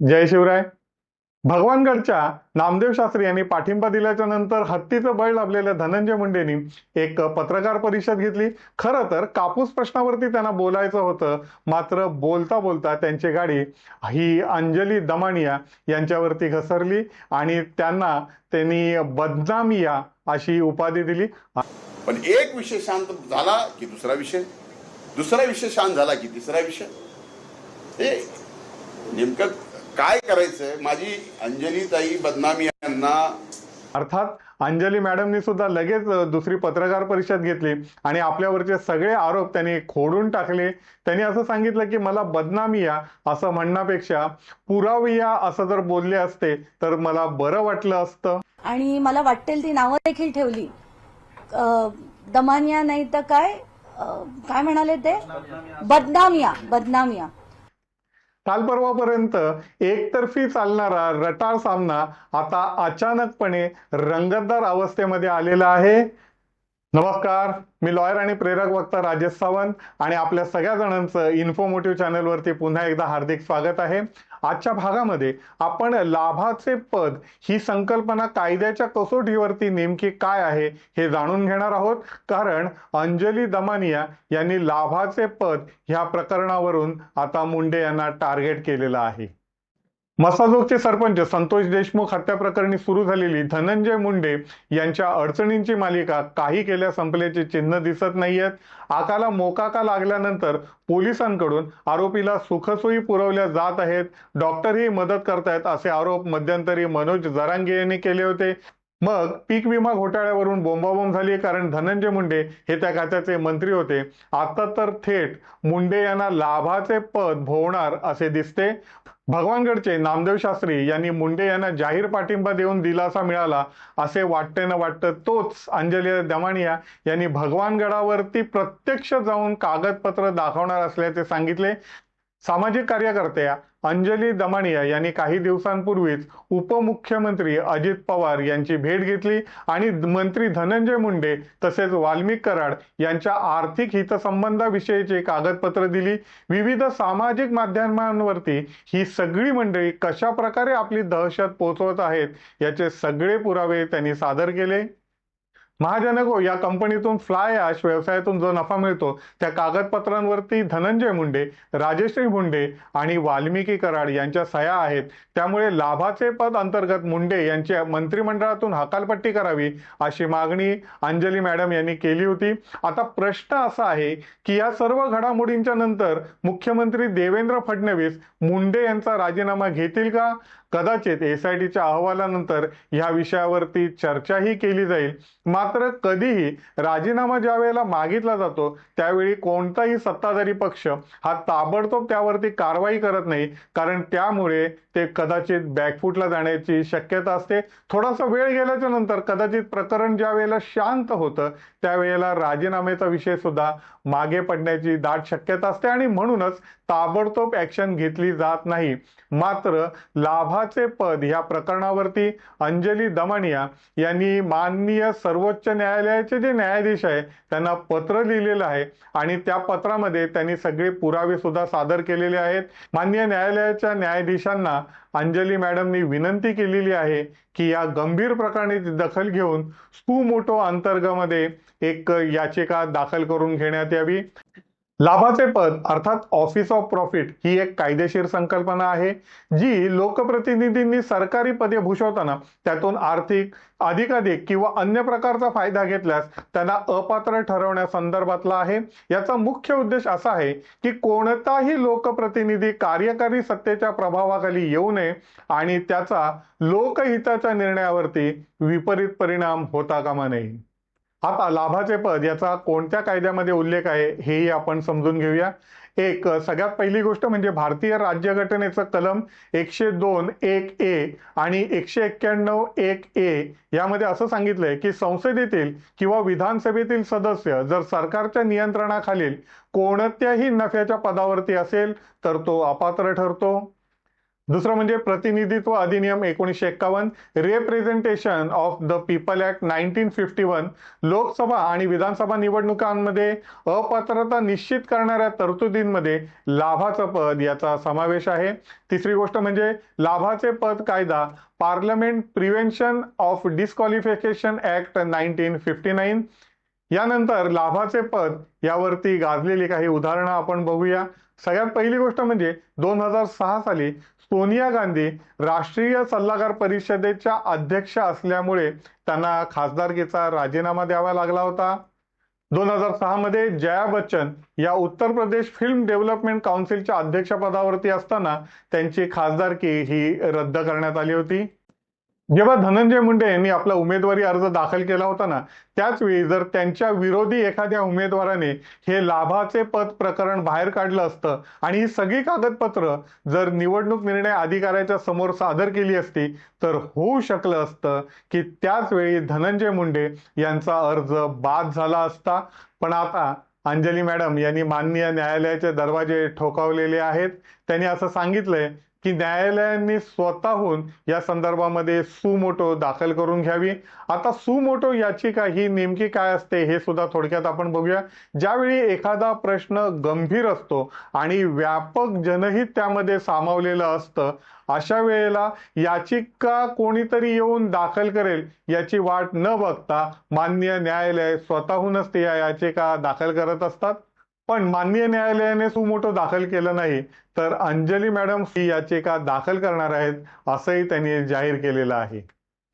जय शिवराय. भगवानगडच्या नामदेव शास्त्री यांनी पाठिंबा दिल्याच्या नंतर हत्तीचं बळ लाभलेल्या धनंजय मुंडेंनी एक पत्रकार परिषद घेतली. खरं तर कापूस प्रश्नावरती त्यांना बोलायचं होतं. मात्र बोलता बोलता त्यांची गाडी ही अंजली दमानिया यांच्यावरती घसरली आणि त्यांना त्यांनी बदनामिया अशी उपाधी दिली. पण एक विषय शांत झाला की दुसरा विषय? दुसरा विषय शांत झाला की तिसरा विषय? हे नेमकं काय करायचंय? माझी अंजली ताई बदनामी यांना अर्थात अंजली मॅडमनी सुद्धा लगेच दुसरी पत्रकार परिषद घेतली आणि आपल्यावरचे सगळे आरोप त्यांनी खोडून टाकले. त्यांनी असं सांगितलं की मला बदनामी या असं म्हणण्यापेक्षा पुरावी या असं जर बोलले असते तर मला बरं वाटलं असतं. आणि मला वाटेल ती नावं देखील ठेवली. दमानिया नाही तर काय? काय म्हणाले ते? बदनामिया बदनामिया. काल परवापर्यंत एकतर्फी चालणारा रटाळ सामना आता अचानकपणे रंगतदार अवस्थेमध्ये आलेला आहे. नमस्कार. मी लॉयर आणि प्रेरक वक्ता राजेश सावंत आणि आपल्या सगळ्या जणांचं इन्फोमोटिव्ह चॅनलवरती पुन्हा एकदा हार्दिक स्वागत आहे. आजच्या भागामध्ये आपण लाभाचे पद ही संकल्पना कायद्याच्या कसोटीवरती नेमकी काय आहे हे जाणून घेणार आहोत. कारण अंजली दमानिया यांनी लाभाचे पद ह्या प्रकरणावरून आता मुंडे यांना टार्गेट केलेलं आहे. मसाजोगचे सरपंच संतोष देशमुख हत्या प्रकरणी सुरू झालेली धनंजय मुंडे यांच्या अडचणींची मालिका काही केल्या संपल्याचे चिन्ह दिसत नाहीयेत. आकाला मोकाका लागल्यानंतर पोलिसांकडून आरोपीला सुखसोयी पुरवल्या जात आहेत. डॉक्टरही मदत करतायत असे आरोप मध्यंतरी मनोज जरांगे यांनी केले होते. मग पीक विमा घोटाळ्यावरून बोंबाबोंब झाली कारण धनंजय मुंडे हे त्या खात्याचे मंत्री होते. आता तर थेट मुंडे यांना लाभाचे पद भोवणार असे दिसते. भगवानगडचे नामदेव शास्त्री यांनी मुंडे यांना जाहीर पाठिंबा देऊन दिलासा मिळाला असे वाटते न वाटतं तोच अंजली दमानिया यांनी भगवानगडावरती प्रत्यक्ष जाऊन कागदपत्र दाखवणार असल्याचे सांगितले. सामाजिक कार्यकर्त्या अंजली दमानिया यांनी काही दिवसांपूर्वीच उपमुख्यमंत्री अजित पवार यांची भेट घेतली आणि मंत्री धनंजय मुंडे तसेच वाल्मिक कराड यांच्या आर्थिक हितसंबंधाविषयीची कागदपत्र दिली. विविध सामाजिक माध्यमांवरती ही सगळी मंडळी कशा प्रकारे आपली दहशत पोहोचवत आहेत याचे सगळे पुरावे त्यांनी सादर केले. महाजनको या कंपनीतून फ्लाय ॲश व्यवसायातून जो नफा मिळतो त्या कागदपत्रांवरती धनंजय मुंडे राजेश्री मुंडे आणि वाल्मिकी कराड यांच्या सह्या आहेत. त्यामुळे लाभाचे पद अंतर्गत मुंडे यांच्या मंत्रिमंडळातून हकालपट्टी करावी अशी मागणी अंजली मॅडम यांनी केली होती. आता प्रश्न असा आहे की या सर्व घडामोडींच्या नंतर मुख्यमंत्री देवेंद्र फडणवीस मुंडे यांचा राजीनामा घेतील का? कदाचित एस आय टीच्या अहवालानंतर ह्या विषयावरती चर्चाही केली जाईल. मात्र कधीही राजीनामा ज्या वेळेला मागितला जातो त्यावेळी कोणताही सत्ताधारी पक्ष हा ताबडतोब त्यावरती कारवाई करत नाही. कारण त्यामुळे ते कदाचित बॅकफूटला जाण्याची शक्यता असते. थोडासा वेळ गेल्याच्यानंतर कदाचित प्रकरण ज्या वेळेला शांत होतं त्यावेळेला राजीनाम्याचा विषय सुद्धा मागे पडण्याची दाट शक्यता असते. आणि म्हणूनच ताबडतोब ऍक्शन घेतली जात नाही. मात्र लाभाचे पद या प्रकरणावरती अंजली दमानिया यांनी माननीय सर्वोच्च न्यायालयाचे जे न्यायाधीश आहे त्यांना पत्र लिहिलेलं आहे आणि त्या पत्रामध्ये त्यांनी सगळे पुरावे सुद्धा सादर केलेले आहेत. माननीय न्यायालयाच्या न्यायाधीशांना अंजली मॅडमनी विनंती केलेली आहे की या गंभीर प्रकरणी दखल घेऊन स्कू मोटो अंतर्गामध्ये एक याचिका दाखल करून घेण्यात यावी. लाभाचे पद अर्थात ऑफिस ऑफ प्रॉफिट ही एक कायदेशीर संकल्पना आहे जी लोकप्रतिनिधींनी सरकारी पदे भूषवताना त्यातून आर्थिक अधिकाधिक किंवा अन्य प्रकारचा फायदा घेतल्यास त्यांना अपात्र ठरवण्यासंदर्भातला आहे. याचा मुख्य उद्देश असा आहे की कोणताही लोकप्रतिनिधी कार्यकारी सत्तेच्या प्रभावाखाली येऊ नये आणि त्याचा लोकहिताच्या निर्णयावरती विपरीत परिणाम होता कामा नये. आता लाभाचे पद याचा कोणत्या कायद्यामध्ये उल्लेख आहे हेही आपण समजून घेऊया. एक सगळ्यात पहिली गोष्ट म्हणजे भारतीय राज्यघटनेचं कलम एकशे दोन एक ए आणि एकशे एक्क्याण्णव एक ए यामध्ये असं सांगितलंय की संसदेतील किंवा विधानसभेतील सदस्य जर सरकारच्या नियंत्रणाखालील कोणत्याही नफ्याच्या पदावरती असेल तर तो अपात्र ठरतो. दुसरं म्हणजे प्रतिनिधित्व अधिनियम एकोणीसशे एक्कावन्न representation of the people act nineteen fifty one Lok Sabha आणि विधानसभा निवडणुकांमध्ये अपात्रता निश्चित करणाऱ्या तरतुदींमध्ये लाभाचं पद याचा समावेश आहे. तिसरी गोष्ट म्हणजे लाभाचे पद कायदा parliament prevention of disqualification act nineteen fifty nine यानंतर लाभाचे पद यावरती गाजलेली काही उदाहरणं आपण बघूया. सगळ्यात पहिली गोष्ट म्हणजे दोन हजार सहा साली सोनिया गांधी राष्ट्रीय सल्लागार परिषदेच्या अध्यक्ष असल्यामुळे त्यांना खासदारकीचा राजीनामा द्यावा लागला होता. दोन हजार सहामध्ये जया बच्चन या उत्तर प्रदेश फिल्म डेव्हलपमेंट काउन्सिलच्या अध्यक्षपदावरती असताना त्यांची खासदारकी ही रद्द करण्यात आली होती. जेव्हा धनंजय मुंडे यांनी आपला उमेदवारी अर्ज दाखल केला होता ना त्याच वेळी जर त्यांच्या विरोधी एखाद्या उमेदवाराने हे लाभाचे पद प्रकरण बाहेर काढलं असतं आणि ही सगळी कागदपत्र जर निवडणूक निर्णय अधिकाऱ्याच्या समोर सादर केली असती तर होऊ शकलं असतं की त्याच वेळी धनंजय मुंडे यांचा अर्ज बाद झाला असता. पण आता अंजली मॅडम यांनी माननीय न्यायालयाचे दरवाजे ठोकावलेले आहेत. त्यांनी असं सांगितलंय की न्यायालयांनी स्वतःहून या संदर्भामध्ये सुमोटो दाखल करून घ्यावी. आता सुमोटो याचिका ही नेमकी काय असते हे सुद्धा थोडक्यात आपण बघूया. ज्यावेळी एखादा प्रश्न गंभीर असतो आणि व्यापक जनहित त्यामध्ये सामावलेलं असतं अशा वेळेला याचिका कोणीतरी येऊन दाखल करेल याची वाट न बघता मान्य न्यायालय स्वतःहूनच ते या याचिका दाखल करत असतात. पण माननीय न्यायालयाने सुमोटो दाखल केलं नाही तर अंजली मॅडम ही याचिका दाखल करणार आहेत असंही त्यांनी जाहीर केलेलं आहे.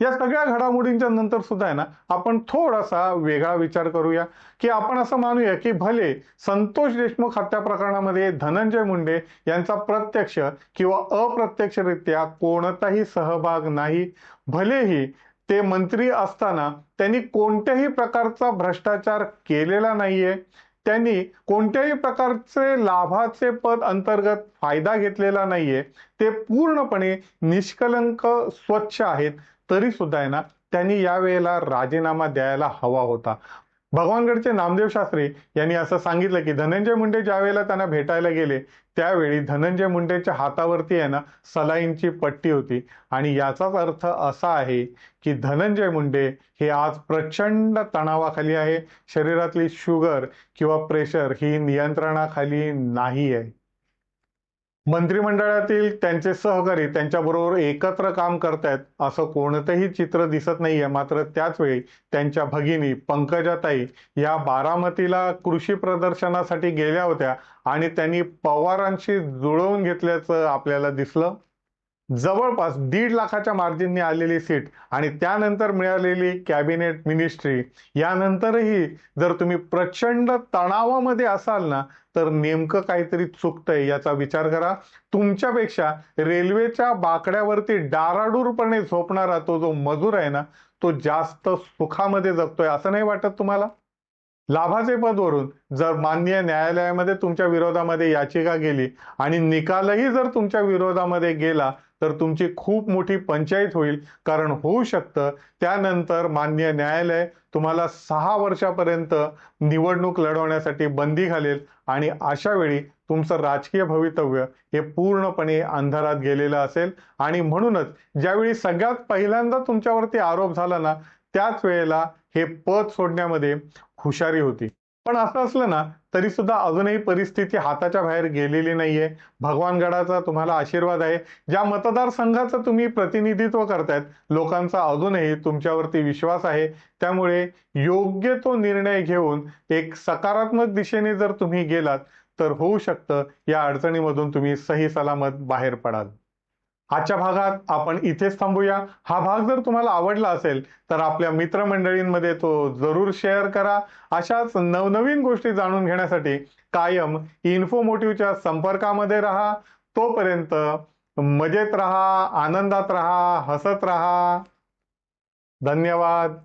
या सगळ्या घडामोडींच्या नंतर सुद्धा आहे ना आपण थोडासा वेगळा विचार करूया की आपण असं मानूया की भले संतोष देशमुख हत्या प्रकरणामध्ये धनंजय मुंडे यांचा प्रत्यक्ष किंवा अप्रत्यक्षरित्या कोणताही सहभाग नाही भलेही ते मंत्री असताना त्यांनी कोणत्याही प्रकारचा भ्रष्टाचार केलेला नाहीये त्यांनी कोणत्याही प्रकारचे लाभाचे पद अंतर्गत फायदा घेतलेला नाहीये. ते पूर्णपणे निष्कलंक स्वच्छ आहेत. तरी सुद्धा आहे ना त्यांनी यावेळेला राजीनामा द्यायला हवा होता. भगवानगडचे नामदेव शास्त्री यांनी असं सांगितलं की धनंजय मुंडे ज्यावेळेला त्यांना भेटायला गेले त्यावेळी धनंजय मुंडेच्या हातावरती आहे ना सलाईंची पट्टी होती. आणि याचाच अर्थ असा आहे की धनंजय मुंडे हे आज प्रचंड तणावाखाली आहे. शरीरातली शुगर किंवा प्रेशर ही नियंत्रणाखाली नाही आहे मंत्रिमंडळातील त्यांचे सहकारी त्यांच्याबरोबर एकत्र काम करतायत असं कोणतंही चित्र दिसत नाहीये. मात्र त्याचवेळी त्यांच्या भगिनी पंकजाताई या बारामतीला कृषी प्रदर्शनासाठी गेल्या होत्या आणि त्यांनी पवारांशी जुळवून घेतल्याचं आपल्याला दिसलं. जवळपास दीड लाखाच्या मार्जिनने आलेली सीट आणि त्यानंतर मिळालेली कॅबिनेट मिनिस्ट्री. यानंतरही जर तुम्ही प्रचंड तणावामध्ये असाल ना तर नेमकं काहीतरी चुकतंय याचा विचार करा. तुमच्यापेक्षा रेल्वेच्या बाकड्यावरती डाराडूरपणे झोपणारा तो जो मजूर आहे ना तो जास्त सुखामध्ये जगतोय असं नाही वाटत तुम्हाला? लाभाचे पदवरून जर माननीय न्यायालयामध्ये तुमच्या विरोधामध्ये याचिका गेली आणि निकालही जर तुमच्या विरोधामध्ये गेला तर तुमची खूप मोठी पंचायत होईल. कारण होऊ शकतं त्यानंतर मान्य न्यायालय तुम्हाला सहा वर्षापर्यंत निवडणूक लढवण्यासाठी बंदी घालेल आणि अशा वेळी तुमचं राजकीय भवितव्य हे पूर्णपणे अंधारात गेलेलं असेल. आणि म्हणूनच ज्यावेळी सगळ्यात पहिल्यांदा तुमच्यावरती आरोप झाला ना त्याच वेळेला हे पद सोडण्यामध्ये हुशारी होती. पण असं असलं ना तरी सुद्धा अजूनही परिस्थिती हाताच्या बाहेर गेलेली नाहीये. भगवानगडाचा तुम्हाला आशीर्वाद आहे. ज्या मतदारसंघाचं तुम्ही प्रतिनिधित्व करतायत लोकांचा अजूनही तुमच्यावरती विश्वास आहे. त्यामुळे योग्य तो निर्णय घेऊन एक सकारात्मक दिशेने जर तुम्ही गेलात तर होऊ शकतं या अडचणीमधून तुम्ही सही सलामत बाहेर पडाल. आजच्या भागात आपण इथेच थांबूया. हा भाग जर तुम्हाला आवडला असेल तर आपल्या मित्रमंडळींमध्ये तो जरूर शेअर करा. अशाच नवनवीन गोष्टी जाणून घेण्यासाठी कायम इन्फोमोटिव्हच्या संपर्कामध्ये राहा. तोपर्यंत मजेत राहा आनंदात राहा हसत राहा. धन्यवाद.